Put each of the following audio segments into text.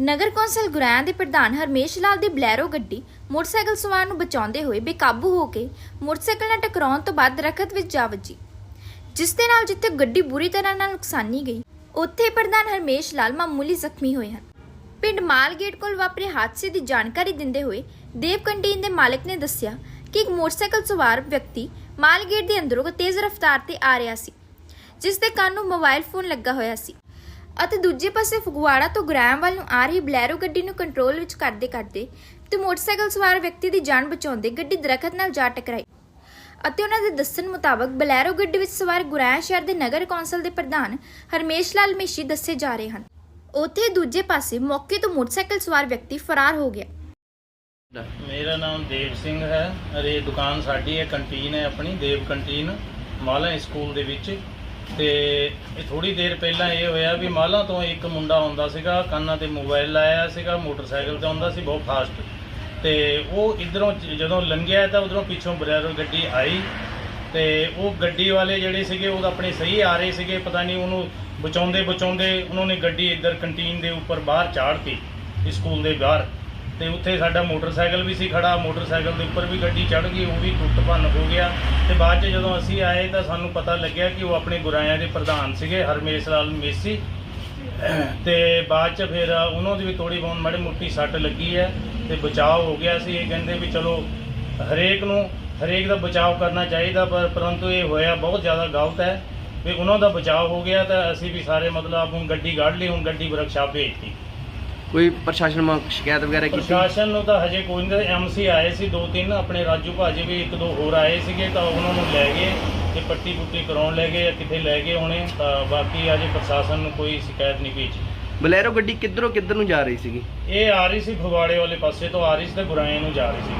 ਨਗਰ council Goraya ਦੇ ਪ੍ਰਧਾਨ ਹਰਮੇਸ਼ ਲਾਲ ਦੀ ਬਲੈਰੋ ਗੱਡੀ ਮੋਟਰਸਾਈਕਲ ਸਵਾਰ ਨੂੰ ਬਚਾਉਂਦੇ ਹੋਏ ਬੇਕਾਬੂ ਹੋ ਕੇ ਮੋਟਰਸਾਈਕਲ ਨਾਲ ਟਕਰਾਉਣ ਤੋਂ ਬਾਅਦ ਦਰਖਤ ਵਿੱਚ ਜਾ ਵੱਜੀ, ਜਿਸ ਦੇ ਨਾਲ ਜਿੱਥੇ ਗੱਡੀ ਬੁਰੀ ਤਰ੍ਹਾਂ ਨਾਲ ਨੁਕਸਾਨੀ ਗਈ, ਉੱਥੇ ਪ੍ਰਧਾਨ ਹਰਮੇਸ਼ ਲਾਲ ਮਾਮੂਲੀ ਜ਼ਖਮੀ ਹੋਏ ਹਨ। ਪਿੰਡ ਮਾਲਗੇਟ ਕੋਲ ਵਾਪਰੇ ਹਾਦਸੇ ਦੀ ਜਾਣਕਾਰੀ ਦਿੰਦੇ ਹੋਏ ਦੇਵ ਕੰਟੀਨ ਦੇ ਮਾਲਕ ਨੇ ਦੱਸਿਆ ਕਿ ਇੱਕ ਮੋਟਰਸਾਈਕਲ ਸਵਾਰ ਵਿਅਕਤੀ ਮਾਲਗੇਟ ਦੇ ਅੰਦਰੋਂ ਤੇਜ਼ ਰਫ਼ਤਾਰ ਤੇ ਆ ਰਿਹਾ ਸੀ, ਜਿਸ ਦੇ ਕੰਨ ਨੂੰ ਮੋਬਾਈਲ ਫੋਨ ਲੱਗਾ ਹੋਇਆ ਸੀ। ਅਤੇ ਦੂਜੇ ਪਾਸੇ ਫਗਵਾੜਾ ਤੋਂ ਗ੍ਰਾਮ ਵੱਲ ਨੂੰ ਆ ਰਹੀ ਬਲੈਰੋ ਗੱਡੀ ਨੂੰ ਕੰਟਰੋਲ ਵਿੱਚ ਕਰਦੇ ਕਰਦੇ ਤੇ ਮੋਟਰਸਾਈਕਲ ਸਵਾਰ ਵਿਅਕਤੀ ਦੀ ਜਾਨ ਬਚਾਉਂਦੇ ਗੱਡੀ ਦਰਖਤ ਨਾਲ ਜਾ ਟਕਰਾਈ। ਅਤੇ ਉਹਨਾਂ ਦੇ ਦੱਸਣ ਮੁਤਾਬਕ ਬਲੈਰੋ ਗੱਡੀ ਵਿੱਚ ਸਵਾਰ ਗੁਰਾਇਆ ਸ਼ਹਿਰ ਦੇ ਨਗਰ ਕੌਂਸਲ ਦੇ ਪ੍ਰਧਾਨ ਹਰਮੇਸ਼ ਲਾਲ ਮੇਸ਼ੀ ਦੱਸੇ ਜਾ ਰਹੇ ਹਨ। ਉੱਥੇ ਦੂਜੇ ਪਾਸੇ ਮੌਕੇ ਤੋਂ ਮੋਟਰਸਾਈਕਲ ਸਵਾਰ ਵਿਅਕਤੀ ਫਰਾਰ ਹੋ ਗਿਆ। ਮੇਰਾ ਨਾਮ ਦੇਵ ਸਿੰਘ ਹੈ। ਅਰੇ ਦੁਕਾਨ ਸਾਡੀ ਹੈ, ਕੰਟੀਨ ਹੈ ਆਪਣੀ, ਦੇਵ ਕੰਟੀਨ, ਮਾਲਾ ਸਕੂਲ ਦੇ ਵਿੱਚ। ਤੇ ਇਹ ਥੋੜੀ ਦੇਰ ਪਹਿਲਾਂ ਇਹ ਹੋਇਆ ਵੀ ਮਾਲਾ ਤੋਂ ਇੱਕ ਮੁੰਡਾ ਆਉਂਦਾ ਸੀਗਾ, ਕੰਨਾਂ ਤੇ ਮੋਬਾਈਲ ਲਾਇਆ ਸੀਗਾ, ਮੋਟਰਸਾਈਕਲ ਤੇ ਆਉਂਦਾ ਸੀ ਬਹੁਤ ਫਾਸਟ ਤੇ ਉਹ ਇਧਰੋਂ ਜਦੋਂ ਲੰਘਿਆ ਤਾਂ ਉਧਰੋਂ ਪਿੱਛੋਂ ਬਲੈਰੋ ਗੱਡੀ ਆਈ ਤੇ ਉਹ ਗੱਡੀ ਵਾਲੇ ਜਿਹੜੇ ਸੀਗੇ, ਉਹ ਆਪਣੇ ਸਹੀ ਆ ਰਹੇ ਸੀਗੇ, ਪਤਾ ਨਹੀਂ ਉਹਨੂੰ ਬਚਾਉਂਦੇ ਬਚਾਉਂਦੇ ਉਹਨਾਂ ਨੇ ਗੱਡੀ ਇੱਧਰ ਕੰਟੀਨ ਦੇ ਉੱਪਰ ਬਾਹਰ ਚਾੜਤੀ ਸਕੂਲ ਦੇ ਬਾਹਰ। ਤੇ ਉੱਥੇ ਸਾਡਾ ਮੋਟਰਸਾਈਕਲ ਵੀ ਸੀ ਖੜਾ, ਮੋਟਰਸਾਈਕਲ ਦੇ ਉੱਪਰ ਵੀ ਗੱਡੀ ਚੜ ਗਈ, ਉਹ ਵੀ ਟੁੱਟ ਭੰਨ ਹੋ ਗਿਆ। ਤੇ ਬਾਅਦ ਚ ਜਦੋਂ ਅਸੀਂ ਆਏ ਤਾਂ ਸਾਨੂੰ ਪਤਾ ਲੱਗਿਆ ਕਿ ਉਹ ਆਪਣੇ ਗੁਰਾਇਆਂ ਦੇ ਪ੍ਰਧਾਨ ਸੀਗੇ, ਹਰਮੇਸ਼ ਲਾਲ ਮੇਸੀ। ਤੇ ਬਾਅਦ ਚ ਫਿਰ ਉਹਨਾਂ ਦੀ ਵੀ ਥੋੜੀ ਬਹੁਤ ਮਾੜੀ ਮੋਟੀ ਸੱਟ ਲੱਗੀ ਹੈ ਤੇ ਬਚਾਅ ਹੋ ਗਿਆ ਸੀ। ਇਹ ਕਹਿੰਦੇ ਵੀ ਚਲੋ ਹਰੇਕ ਨੂੰ, ਹਰੇਕ ਦਾ ਬਚਾਅ ਕਰਨਾ ਚਾਹੀਦਾ, ਪਰ ਪਰੰਤੂ ਇਹ ਹੋਇਆ ਬਹੁਤ ਜ਼ਿਆਦਾ ਗਲਤ ਹੈ ਵੀ ਉਹਨਾਂ ਦਾ ਬਚਾਅ ਹੋ ਗਿਆ ਤਾਂ ਅਸੀਂ ਵੀ ਸਾਰੇ ਮਤਲਬ ਹੁਣ ਗੱਡੀ ਕੱਢ ਲਈ, ਹੁਣ ਗੱਡੀ ਵਰਕਸ਼ਾਪ ਭੇਜਤੀ। ਕੋਈ ਪ੍ਰਸ਼ਾਸਨ ਮਾ ਸ਼ਿਕਾਇਤ ਵਗੈਰਾ ਕੀਤੀ? ਪ੍ਰਸ਼ਾਸਨ ਨੂੰ ਤਾਂ ਹਜੇ ਕੋਈ ਨਹੀਂ ਐਮਸੀ ਆਏ ਸੀ ਦੋ ਤਿੰਨ ਆਪਣੇ ਰਾਜੂ ਭਾਜੀ ਵੀ ਇੱਕ ਦੋ ਹੋਰ ਆਏ ਸੀਗੇ ਤਾਂ ਉਹਨਾਂ ਨੂੰ ਲੈ ਗਏ ਤੇ ਪੱਟੀ ਪੁੱਟੀ ਕਰਾਉਣ ਲੈ ਗਏ ਜਾਂ ਕਿਤੇ ਲੈ ਗਏ ਹੋਣੇ ਤਾਂ ਬਾਕੀ ਅਜੇ ਪ੍ਰਸ਼ਾਸਨ ਨੂੰ ਕੋਈ ਸ਼ਿਕਾਇਤ ਨਹੀਂ ਭੇਜੀ। ਬਲੈਰੋ ਗੱਡੀ ਕਿੱਧਰੋਂ ਕਿੱਧਰ ਨੂੰ ਜਾ ਰਹੀ ਸੀਗੀ? ਇਹ ਆ ਰਹੀ ਸੀ ਫਗਵਾੜੇ ਵਾਲੇ ਪਾਸੇ ਤੋਂ ਆ ਰਹੀ ਸੀ ਤੇ ਗੁਰਾਏ ਨੂੰ ਜਾ ਰਹੀ ਸੀ।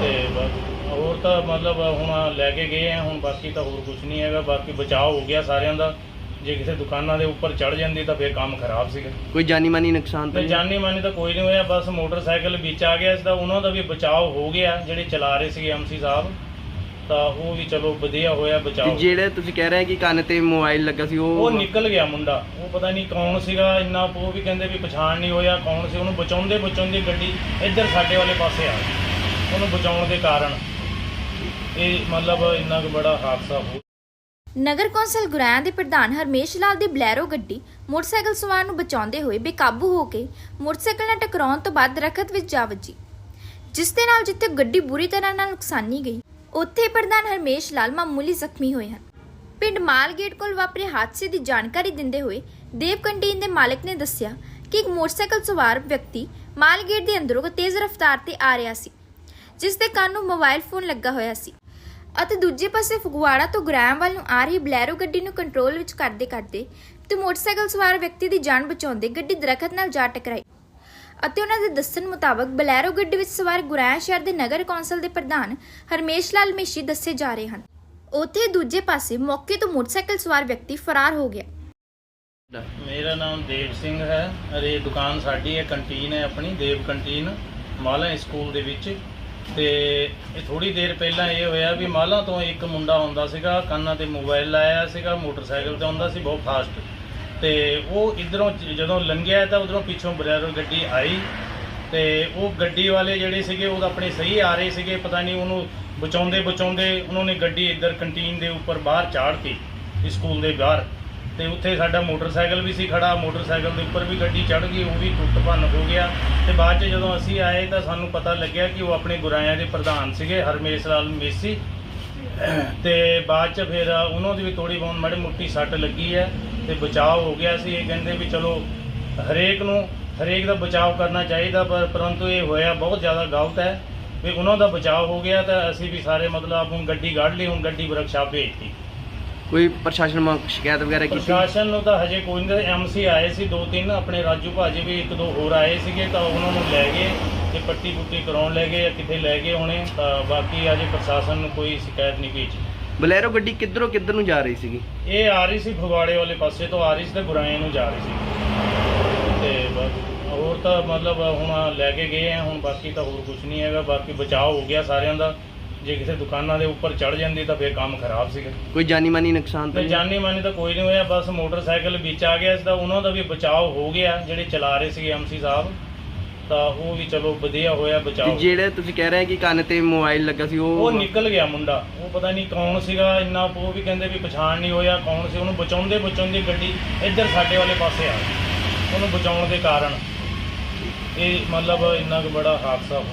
ਤੇ ਬਸ ਹੋਰ ਤਾਂ ਮਤਲਬ ਹੁਣ ਲੈ ਕੇ ਗਏ ਆ ਹੁਣ ਬਾਕੀ ਤਾਂ ਹੋਰ ਕੁਝ ਨਹੀਂ ਹੈਗਾ ਬਾਕੀ ਬਚਾਅ ਹੋ ਗਿਆ ਸਾਰਿਆਂ ਦਾ। ਜੇ ਕਿਸੇ ਦੁਕਾਨਾਂ ਦੇ ਉੱਪਰ ਚੜ ਜਾਂਦੀ ਤਾਂ ਫੇਰ ਕੰਮ ਖਰਾਬ ਸੀਗਾ। ਕੋਈ ਜਾਨੀ ਮਾਨੀ ਨੁਕਸਾਨ ਤਾਂ ਤੇ ਨਹੀਂ? ਜਾਨੀ ਮਾਨੀ ਤਾਂ ਕੋਈ ਨਹੀਂ ਹੋਇਆ ਬਸ ਮੋਟਰਸਾਈਕਲ ਵਿੱਚ ਆ ਗਿਆ ਇਸ ਦਾ ਉਹਨਾਂ ਦਾ ਵੀ ਬਚਾਅ ਹੋ ਗਿਆ ਜਿਹੜੇ ਚਲਾ ਰਹੇ ਸੀ ਐਮਸੀ ਸਾਹਿਬ। ਤਾਂ ਉਹ ਵੀ ਚਲੋ ਵਧੀਆ ਹੋਇਆ ਤੇ ਬਚਾਅ ਜਿਹੜੇ ਤੁਸੀਂ ਕਹਿ ਰਹੇ ਕਿ ਕੰਨ ਤੇ ਮੋਬਾਈਲ ਲੱਗਾ ਸੀ ਉਹ ਉਹ ਨਿਕਲ ਗਿਆ ਮੁੰਡਾ। ਉਹ ਪਤਾ ਨਹੀਂ ਕੌਣ ਸੀਗਾ ਇੰਨਾ ਉਹ ਵੀ ਕਹਿੰਦੇ ਵੀ ਪਛਾਣ ਨਹੀਂ ਹੋਇਆ ਕੌਣ ਸੀ ਉਹਨੂੰ ਬਚਾਉਂਦੇ ਬਚਾਉਂਦੇ ਗੱਡੀ ਇੱਧਰ ਸਾਡੇ ਵਾਲੇ ਪਾਸੇ ਆ ਗਈ। ਉਹਨੂੰ ਬਚਾਉਣ ਦੇ ਕਾਰਨ। ਇਹ ਮਤਲਬ ਇੰਨਾ ਕੁ ਬੜਾ ਹਾਦਸਾ ਹੋ ਨਗਰ ਕੌਂਸਲ ਗੁਰਾਇਆ ਦੇ ਪ੍ਰਧਾਨ ਹਰਮੇਸ਼ ਲਾਲ ਦੀ ਬਲੈਰੋ ਗੱਡੀ ਮੋਟਰਸਾਈਕਲ ਸਵਾਰ ਨੂੰ ਬਚਾਉਂਦੇ ਹੋਏ ਬੇਕਾਬੂ ਹੋ ਕੇ ਮੋਟਰਸਾਈਕਲ ਨਾਲ ਟਕਰਾਉਣ ਤੋਂ ਬਾਅਦ ਦਰਖਤ ਵਿੱਚ ਜਾ ਵੱਜੀ, ਜਿਸ ਦੇ ਨਾਲ ਜਿੱਥੇ ਗੱਡੀ ਬੁਰੀ ਤਰ੍ਹਾਂ ਨਾਲ ਨੁਕਸਾਨੀ ਗਈ, ਉੱਥੇ ਪ੍ਰਧਾਨ ਹਰਮੇਸ਼ ਲਾਲ ਮਾਮੂਲੀ ਜ਼ਖਮੀ ਹੋਏ ਹਨ। ਪਿੰਡ ਮਾਲਗੇਟ ਕੋਲ ਵਾਪਰੇ ਹਾਦਸੇ ਦੀ ਜਾਣਕਾਰੀ ਦਿੰਦੇ ਹੋਏ ਦੇਵ ਕੰਟੀਨ ਦੇ ਮਾਲਕ ਨੇ ਦੱਸਿਆ ਕਿ ਇੱਕ ਮੋਟਰਸਾਈਕਲ ਸਵਾਰ ਵਿਅਕਤੀ ਮਾਲਗੇਟ ਦੇ ਅੰਦਰੋਂ ਤੇਜ਼ ਰਫ਼ਤਾਰ ਤੇ ਆ ਰਿਹਾ ਸੀ, ਜਿਸ ਦੇ ਕੰਨ ਨੂੰ ਮੋਬਾਈਲ ਫੋਨ ਲੱਗਾ ਹੋਇਆ ਸੀ। ਅਤੇ ਦੂਜੇ ਪਾਸੇ ਫਗਵਾੜਾ ਤੋਂ ਗ੍ਰਾਮ ਵੱਲ ਨੂੰ ਆ ਰਹੀ ਬਲੈਰੋ ਗੱਡੀ ਨੂੰ ਕੰਟਰੋਲ ਵਿੱਚ ਕਰਦੇ ਕਰਦੇ ਤੇ ਮੋਟਰਸਾਈਕਲ ਸਵਾਰ ਵਿਅਕਤੀ ਦੀ ਜਾਨ ਬਚਾਉਂਦੇ ਗੱਡੀ ਦਰਖਤ ਨਾਲ ਜਾ ਟਕਰਾਈ। ਅਤੇ ਉਹਨਾਂ ਦੇ ਦੱਸਣ ਮੁਤਾਬਕ ਬਲੈਰੋ ਗੱਡੀ ਵਿੱਚ ਸਵਾਰ ਗੁਰਾਇਆ ਸ਼ਹਿਰ ਦੇ ਨਗਰ ਕੌਂਸਲ ਦੇ ਪ੍ਰਧਾਨ ਹਰਮੇਸ਼ ਲਾਲ ਮੇਸ਼ੀ ਦੱਸੇ ਜਾ ਰਹੇ ਹਨ। ਉੱਥੇ ਦੂਜੇ ਪਾਸੇ ਮੌਕੇ ਤੋਂ ਮੋਟਰਸਾਈਕਲ ਸਵਾਰ ਵਿਅਕਤੀ ਫਰਾਰ ਹੋ ਗਿਆ। ਮੇਰਾ ਨਾਮ ਦੇਵ ਸਿੰਘ ਹੈ। ਅਰੇ ਦੁਕਾਨ ਸਾਡੀ ਹੈ, ਕੰਟੀਨ ਹੈ ਆਪਣੀ, ਦੇਵ ਕੰਟੀਨ, ਮਾਲਾ ਸਕੂਲ ਦੇ ਵਿੱਚ। ਤੇ ਇਹ ਥੋੜੀ ਦੇਰ ਪਹਿਲਾਂ ਇਹ ਹੋਇਆ ਵੀ ਮਾਲਾ ਤੋਂ ਇੱਕ ਮੁੰਡਾ ਆਉਂਦਾ ਸੀਗਾ, ਕੰਨਾਂ ਤੇ ਮੋਬਾਈਲ ਲਾਇਆ ਸੀਗਾ, ਮੋਟਰਸਾਈਕਲ ਤੇ ਆਉਂਦਾ ਸੀ ਬਹੁਤ ਫਾਸਟ ਤੇ ਉਹ ਇਧਰੋਂ ਜਦੋਂ ਲੰਘਿਆ ਤਾਂ ਉਧਰੋਂ ਪਿੱਛੋਂ ਬਲੈਰੋ ਗੱਡੀ ਆਈ ਤੇ ਉਹ ਗੱਡੀ ਵਾਲੇ ਜਿਹੜੇ ਸੀਗੇ ਉਹ ਆਪਣੇ ਸਹੀ ਆ ਰਹੇ ਸੀਗੇ, ਪਤਾ ਨਹੀਂ ਉਹਨੂੰ ਬਚਾਉਂਦੇ ਬਚਾਉਂਦੇ ਉਹਨਾਂ ਨੇ ਗੱਡੀ ਇੱਧਰ ਕੰਟੀਨ ਦੇ ਉੱਪਰ ਬਾਹਰ ਚਾੜਤੀ ਸਕੂਲ ਦੇ ਬਾਹਰ। ਤੇ ਉੱਥੇ ਸਾਡਾ ਮੋਟਰਸਾਈਕਲ ਵੀ ਸੀ ਖੜਾ, ਮੋਟਰਸਾਈਕਲ ਦੇ ਉੱਪਰ ਵੀ ਗੱਡੀ ਚੜ ਗਈ, ਉਹ ਵੀ ਟੁੱਟ ਭੰਨ ਹੋ ਗਿਆ। ਤੇ ਬਾਅਦ ਚ ਜਦੋਂ ਅਸੀਂ ਆਏ ਤਾਂ ਸਾਨੂੰ ਪਤਾ ਲੱਗਿਆ ਕਿ ਉਹ ਆਪਣੇ ਗੁਰਾਇਆਂ ਦੇ ਪ੍ਰਧਾਨ ਸੀਗੇ, ਹਰਮੇਸ਼ ਲਾਲ ਮੇਸੀ। ਤੇ ਬਾਅਦ ਚ ਫਿਰ ਉਹਨਾਂ ਦੀ ਵੀ ਥੋੜੀ ਬਹੁਤ ਮਾੜੀ ਮੋਟੀ ਸੱਟ ਲੱਗੀ ਹੈ ਤੇ ਬਚਾਅ ਹੋ ਗਿਆ ਸੀ। ਇਹ ਕਹਿੰਦੇ ਵੀ ਚਲੋ, ਹਰੇਕ ਨੂੰ, ਹਰੇਕ ਦਾ ਬਚਾਅ ਕਰਨਾ ਚਾਹੀਦਾ, ਪਰ ਪਰੰਤੂ ਇਹ ਹੋਇਆ ਬਹੁਤ ਜ਼ਿਆਦਾ ਗਲਤ ਹੈ ਵੀ ਉਹਨਾਂ ਦਾ ਬਚਾਅ ਹੋ ਗਿਆ ਤਾਂ ਅਸੀਂ ਵੀ ਸਾਰੇ ਮਤਲਬ ਹੁਣ ਗੱਡੀ ਕੱਢ ਲਈ, ਹੁਣ ਗੱਡੀ ਵਰਕਸ਼ਾਪ ਭੇਜਤੀ। ਕੋਈ ਪ੍ਰਸ਼ਾਸਨ ਮਾ ਸ਼ਿਕਾਇਤ ਵਗੈਰਾ ਕੀਤੀ? ਪ੍ਰਸ਼ਾਸਨ ਨੂੰ ਤਾਂ ਹਜੇ ਕੋਈ ਨਹੀਂ ਐਮਸੀ ਆਏ ਸੀ ਦੋ ਤਿੰਨ ਆਪਣੇ ਰਾਜੂ ਭਾਜੀ ਵੀ ਇੱਕ ਦੋ ਹੋਰ ਆਏ ਸੀਗੇ ਤਾਂ ਉਹਨਾਂ ਨੂੰ ਲੈ ਗਏ ਤੇ ਪੱਟੀ ਪੁੱਟੀ ਕਰਾਉਣ ਲੈ ਗਏ ਜਾਂ ਕਿਤੇ ਲੈ ਗਏ ਹੋਣੇ ਤਾਂ ਬਾਕੀ ਅਜੇ ਪ੍ਰਸ਼ਾਸਨ ਨੂੰ ਕੋਈ ਸ਼ਿਕਾਇਤ ਨਹੀਂ ਭੇਜੀ। ਬਲੈਰੋ ਗੱਡੀ ਕਿੱਧਰੋਂ ਕਿੱਧਰ ਨੂੰ ਜਾ ਰਹੀ ਸੀਗੀ? ਇਹ ਆ ਰਹੀ ਸੀ ਫਗਵਾੜੇ ਵਾਲੇ ਪਾਸੇ ਤੋਂ ਆ ਰਹੀ ਸੀ ਤੇ ਗੁਰਾਏ ਨੂੰ ਜਾ ਰਹੀ ਸੀ। ਤੇ ਬਸ ਹੋਰ ਤਾਂ ਮਤਲਬ ਹੁਣ ਲੈ ਕੇ ਗਏ ਆ ਹੁਣ ਬਾਕੀ ਤਾਂ ਹੋਰ ਕੁਝ ਨਹੀਂ ਹੈਗਾ ਬਾਕੀ ਬਚਾਅ ਹੋ ਗਿਆ ਸਾਰਿਆਂ ਦਾ। ਜੇ ਕਿਸੇ ਦੁਕਾਨਾਂ ਦੇ ਉੱਪਰ ਚੜ ਜਾਂਦੀ ਤਾਂ ਫਿਰ ਕੰਮ ਖਰਾਬ ਸੀਗਾ। ਕੋਈ ਜਾਨੀ ਮਾਨੀ ਨੁਕਸਾਨ ਤਾਂ ਤੇ ਨਹੀਂ? ਜਾਨੀ ਮਾਨੀ ਤਾਂ ਕੋਈ ਨਹੀਂ ਹੋਇਆ ਬਸ ਮੋਟਰਸਾਈਕਲ ਵਿੱਚ ਆ ਗਿਆ ਇਸ ਦਾ ਉਹਨਾਂ ਦਾ ਵੀ ਬਚਾਅ ਹੋ ਗਿਆ ਜਿਹੜੇ ਚਲਾ ਰਹੇ ਸੀਗੇ ਐਮਸੀ ਸਾਹਿਬ। ਤਾਂ ਉਹ ਵੀ ਚਲੋ ਵਧੀਆ ਹੋਇਆ ਤੇ ਬਚਾਅ ਜਿਹੜੇ ਤੁਸੀਂ ਕਹਿ ਰਹੇ ਕਿ ਕੰਨ ਤੇ ਮੋਬਾਈਲ ਲੱਗਾ ਸੀ ਉਹ ਉਹ ਨਿਕਲ ਗਿਆ ਮੁੰਡਾ। ਉਹ ਪਤਾ ਨਹੀਂ ਕੌਣ ਸੀਗਾ ਇੰਨਾ ਉਹ ਵੀ ਕਹਿੰਦੇ ਵੀ ਪਛਾਣ ਨਹੀਂ ਹੋਇਆ ਕੌਣ ਸੀ ਉਹਨੂੰ ਬਚਾਉਂਦੇ ਬਚਾਉਂਦੇ ਗੱਡੀ ਇੱਧਰ ਸਾਡੇ ਵਾਲੇ ਪਾਸੇ ਆ ਗਈ। ਉਹਨੂੰ ਬਚਾਉਣ ਦੇ ਕਾਰਨ। ਇਹ ਮਤਲਬ ਇੰਨਾ ਕੁ ਬੜਾ ਹਾਦਸਾ ਹੋ